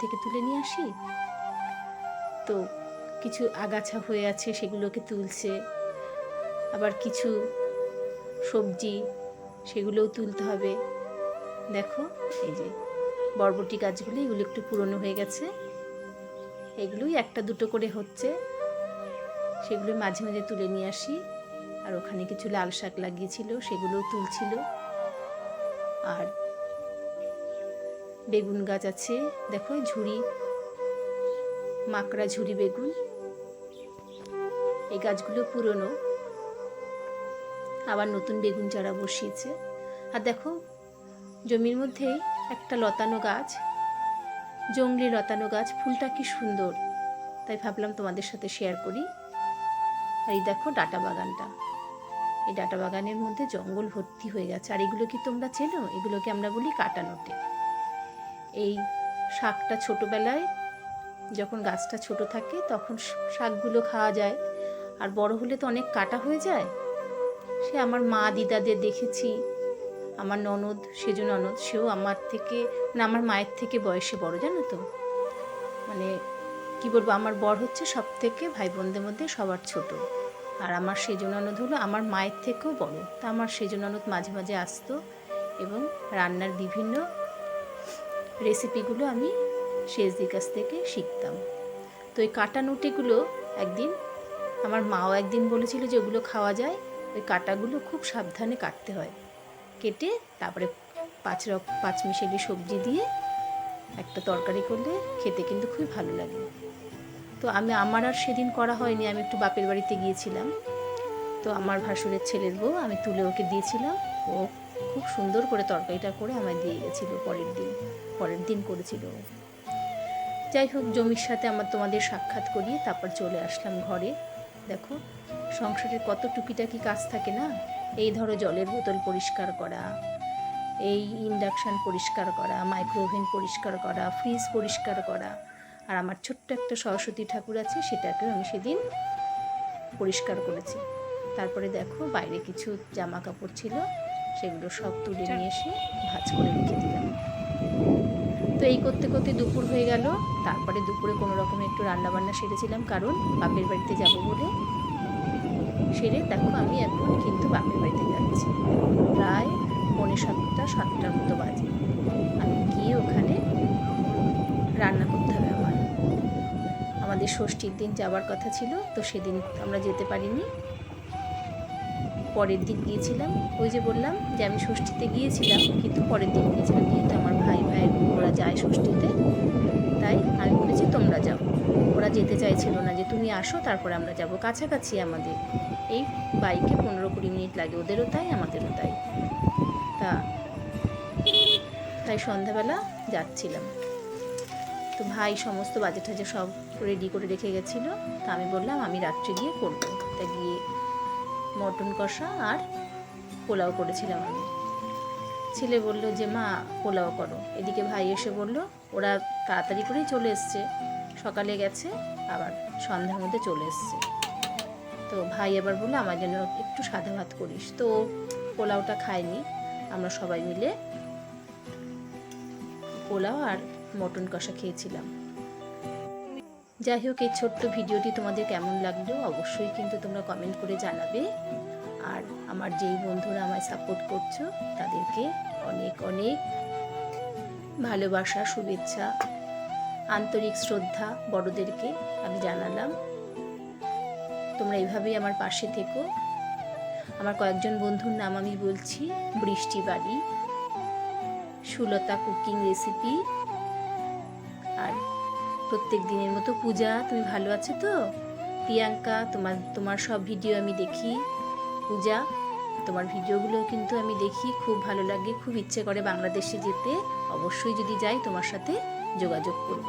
থেকে তুলে নিয়ে আসি? তো কিছু আগাছা হয়ে আছে, সেগুলোকে তুলছে। আবার কিছু সবজি, সেগুলোও তুলতে হবে। দেখো, এই যে বরবটি গাছগুলি, এগুলো একটু পুরনো হয়ে গেছে। এগুলোই একটা দুটো করে হচ্ছে। সেগুলো মাঝে মাঝে তুলে নিয়ে আসি। আর ওখানে কিছু লাল শাক লাগিয়েছিল, সেগুলোও তুলছিল। আর বেগুন গাছ আছে। দেখো ঝুড়ি। মাকড়া ঝুড়ি বেগুন। এই গাছগুলো পুরনো। আবার নতুন বেগুন চারা বসিয়েছে। আর দেখো, জমির মধ্যে একটা লতানো গাছ। জঙ্গলি লতানো গাছ। ফুলটা কি সুন্দর। তাই ভাবলাম তোমাদের সাথে শেয়ার করি। আর এই দেখো, ডাটা বাগানটা। এই ডাটা বাগানের মধ্যে জঙ্গল ভর্তি হয়ে গেছে। আর এগুলো কি তোমরা চেনো? এগুলোকে আমরা বলি কাটানোটে এই শাকটা ছোটোবেলায় যখন গাছটা ছোট থাকে তখন শাকগুলো খাওয়া যায়। আর বড় হলে তো অনেক কাটা হয়ে যায়। সে আমার মা দিদাদের দেখেছি। আমার ননদ, সেজ ননদ, সেও আমার থেকে, না, আমার মায়ের থেকে বয়সে বড়, জানো তো? মানে কি বলব, আমার বর হচ্ছে সব থেকে ভাই বোনদের মধ্যে সবার ছোট। আর আমার সেজ ননদ হলো আমার মায়ের থেকেও বড়। তা আমার সেজ ননদ মাঝে মাঝে আসতো এবং রান্নার বিভিন্ন রেসিপিগুলো আমি সেজদির কাছ থেকে শিখতাম। তো এই কাটা নুটিগুলো একদিন, আমার মাও একদিন বলেছিল যে ওগুলো খাওয়া যায়, ওই কাটাগুলো খুব সাবধানে কাটতে হয়। কেটে তারপরে পাঁচ রক, পাঁচ মিশেলি সবজি দিয়ে একটা তরকারি করলে খেতে কিন্তু খুবই ভালো লাগে। তো আমি, আমার আর সেদিন করা হয়নি, আমি একটু বাপের বাড়িতে গিয়েছিলাম। তো আমার ভাসুরের ছেলের বউ, আমি তুলে ওকে দিয়েছিলাম। ও খুব সুন্দর করে তরকারিটা করে আমায় দিয়ে গেছিল পরের দিন। পরের দিন করেছিল। যাই হোক জমির সাথে আমার তোমাদের সাক্ষাৎ করিয়ে তারপর চলে আসলাম ঘরে। দেখো সংসারের কত টুকিটাকি কাজ থাকে না? এই ধরো জলের বোতল পরিষ্কার করা এই ইন্ডাকশান পরিষ্কার করা মাইক্রোওভেন পরিষ্কার করা ফ্রিজ পরিষ্কার করা আর আমার ছোট্ট একটা সরস্বতী ঠাকুর আছে সেটাকেও আমি সেদিন পরিষ্কার করেছি। তারপরে দেখো বাইরে কিছু জামা কাপড় ছিল সেগুলো সব তুলে নিয়ে এসে ভাজ করে রেখে দিলাম। এই করতে করতে দুপুর হয়ে গেল। তারপরে দুপুরে কোনো রকমে একটু রান্নাবান্না সেরেছিলাম, কারণ বাপের বাড়িতে যাব বলে সেরে দেখো আমি এখন কিন্তু বাপের বাড়িতে যাচ্ছি। প্রায় পৌনে সাতটা, সাতটার মতো বাজে। আমি গিয়ে ওখানে রান্না করতে হবে আমার। আমাদের ষষ্ঠীর দিন যাওয়ার কথা ছিল, তো সেদিন আমরা যেতে পারিনি। পরের দিন গিয়েছিলাম। ওই যে বললাম যে আমি ষষ্ঠীতে গিয়েছিলাম, কিন্তু পরের দিন গিয়েছিলাম, যেহেতু আমার ভাই ভাই ওরা যায় ষষ্ঠীতে, তাই আমি বলেছি তোমরা যাও। ওরা যেতে চাইছিল না যে তুমি আসো, তারপরে আমরা যাব। কাছাকাছি আমাদের এই বাইকে পনেরো কুড়ি মিনিট লাগে, ওদেরও তাই, আমাদেরও তাই। তা, তাই সন্ধ্যাবেলা যাচ্ছিলাম। তো ভাই সমস্ত বাজে টাজে সব রেডি করে রেখে গেছিল। তা আমি বললাম, আমি রাত্রে গিয়ে করব। তা গিয়ে মটন কষা আর পোলাও করেছিলাম আমি। ছেলে বলল যে, মা, পোলাও করো। এদিকে ভাই এসে বলল, ওরা তাড়াতাড়ি করেই চলে এসছে। সকালে গেছে, আবার সন্ধ্যার মধ্যে চলে এসছে। তো ভাই এবার বলল, আমার জন্য একটু সাদা ভাত করিস। তো পোলাওটা খাইনি। আমরা সবাই মিলে পোলাও আর মটন কষা খেয়েছিলাম। যাই হোক, এই ছোট্ট ভিডিওটি তোমাদের কেমন লাগল অবশ্যই কিন্তু তোমরা কমেন্ট করে জানাবে। আর আমার যেই বন্ধুরা আমায় সাপোর্ট করছ, তাদেরকে অনেক অনেক ভালোবাসা, শুভেচ্ছা, আন্তরিক শ্রদ্ধা বড়দেরকে আমি জানালাম। তোমরা এইভাবেই আমার পাশে থেকো। আমার কয়েকজন বন্ধুর নাম আমি বলছি, বৃষ্টি বাড়ি, সুলতা কুকিং রেসিপি আর প্রত্যেক দিনের মতো পূজা, তুমি ভালো আছো তো? প্রিয়াঙ্কা, তোমার তোমার সব ভিডিও আমি দেখি। পূজা, তোমার ভিডিওগুলো কিন্তু আমি দেখি, খুব ভালো লাগে, খুব ইচ্ছে করে বাংলাদেশে যেতে। অবশ্যই যদি যাই, তোমার সাথে যোগাযোগ করব।